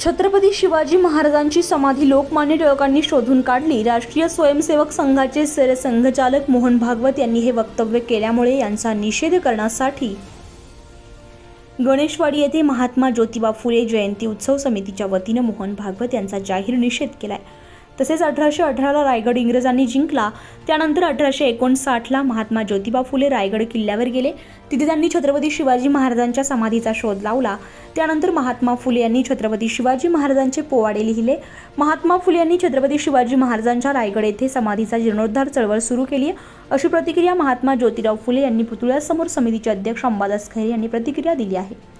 छत्रपती शिवाजी महाराजांची समाधी लोकमान्य टिळकांनी शोधून काढली. राष्ट्रीय स्वयंसेवक संघाचे सरसंघचालक मोहन भागवत यांनी हे वक्तव्य केल्यामुळे यांचा निषेध करण्यासाठी गणेशवाडी येथे महात्मा ज्योतिबा फुले जयंती उत्सव समितीच्या वतीनं मोहन भागवत यांचा जाहीर निषेध केलाय. तसेच अठराशे अठराला रायगड इंग्रजांनी जिंकला. त्यानंतर अठराशे एकोणसाठला महात्मा ज्योतिबा फुले रायगड किल्ल्यावर गेले. तिथे त्यांनी छत्रपती शिवाजी महाराजांच्या समाधीचा शोध लावला. त्यानंतर महात्मा फुले यांनी छत्रपती शिवाजी महाराजांचे पोवाडे लिहिले. महात्मा फुले यांनी छत्रपती शिवाजी महाराजांच्या रायगड येथे समाधीचा जीर्णोद्धार चळवळ सुरू केली अशी प्रतिक्रिया महात्मा ज्योतिराव फुले यांनी पुतळ्यासमोर समितीचे अध्यक्ष अंबादास खैरे यांनी प्रतिक्रिया दिली आहे.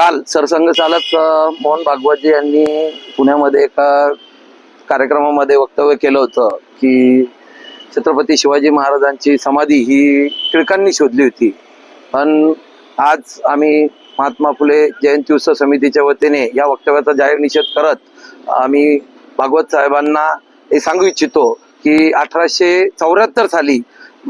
काल सरसंघचालक मोहन भागवतजी यांनी पुण्यामध्ये एका कार्यक्रमामध्ये वक्तव्य केलं होतं की छत्रपती शिवाजी महाराजांची समाधी ही टिळकांनी शोधली होती. पण आज आम्ही महात्मा फुले जयंती उत्सव समितीच्या वतीने या वक्तव्याचा जाहीर निषेध करत आम्ही भागवत साहेबांना हे सांगू इच्छितो की अठराशे चौऱ्याहत्तर साली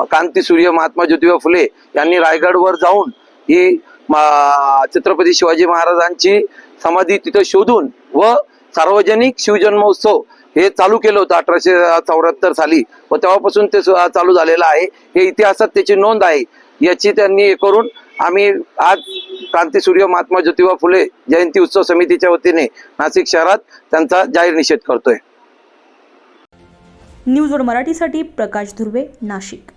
कांतीसूर्य महात्मा ज्योतिबा फुले यांनी रायगडवर जाऊन ही छत्रपती शिवाजी महाराजांची समाधी तिथं शोधून व सार्वजनिक शिवजन्मोत्सव हे चालू केलं होतं अठराशे चौऱ्याहत्तर साली. व तेव्हापासून ते चालू झालेलं आहे. हे इतिहासात त्याची नोंद आहे. याची त्यांनी हे करून आम्ही आज क्रांतीसूर्य महात्मा ज्योतिबा फुले जयंती उत्सव समितीच्या वतीने नाशिक शहरात त्यांचा जाहीर निषेध करतोय. न्यूजवर मराठीसाठी प्रकाश धुर्वे नाशिक.